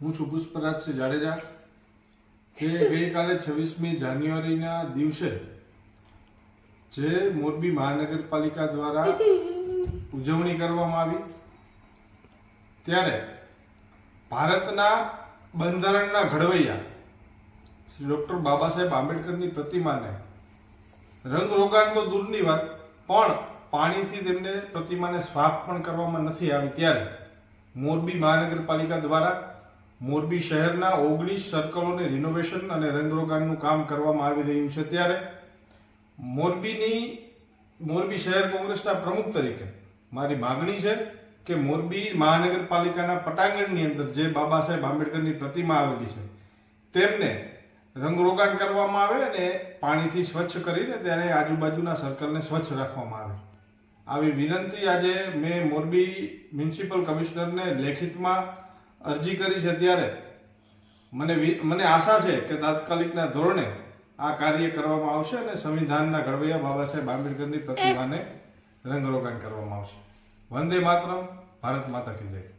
હું છું પુષ્પરાજસિંહ જાડેજા કે ગઈકાલે છવ્વીસમી જાન્યુઆરીના દિવસે જે મોરબી મહાનગરપાલિકા દ્વારા ઉજવણી કરવામાં આવી. ત્યારે ભારતના બંધારણના ઘડવૈયા શ્રી ડૉક્ટર બાબા સાહેબ આંબેડકરની પ્રતિમાને રંગરોગાન તો દૂરની વાત, પણ પાણીથી તેમને પ્રતિમાને સ્વાપ પણ કરવામાં નથી આવી. ત્યારે મોરબી મહાનગરપાલિકા દ્વારા મોરબી શહેરના ઓગણીસ સર્કલોને રિનોવેશન અને રંગરોગાનનું કામ કરવામાં આવી રહ્યું છે ત્યારે મોરબીની, મોરબી શહેર કોંગ્રેસના પ્રમુખ તરીકે મારી માગણી છે કે મોરબી મહાનગરપાલિકાના પટાંગણની અંદર જે બાબા સાહેબ આંબેડકરની પ્રતિમા આવેલી છે, તેમને રંગરોગાન કરવામાં આવે અને પાણીથી સ્વચ્છ કરીને તેને આજુબાજુના સર્કલને સ્વચ્છ રાખવામાં આવે. આવી વિનંતી આજે મેં મોરબી મ્યુનિસિપલ કમિશનરને લેખિતમાં અરજી કરી છે ત્યારે મને મને આશા છે કે તાત્કાલિકના ધોરણે આ કાર્ય કરવામાં આવશે અને સંવિધાનના ઘડવૈયા બાબા સાહેબ આંબેડકરની પ્રતિમાને રંગરોગાન કરવામાં આવશે. વંદે માતરમ, ભારત માતા કી જય.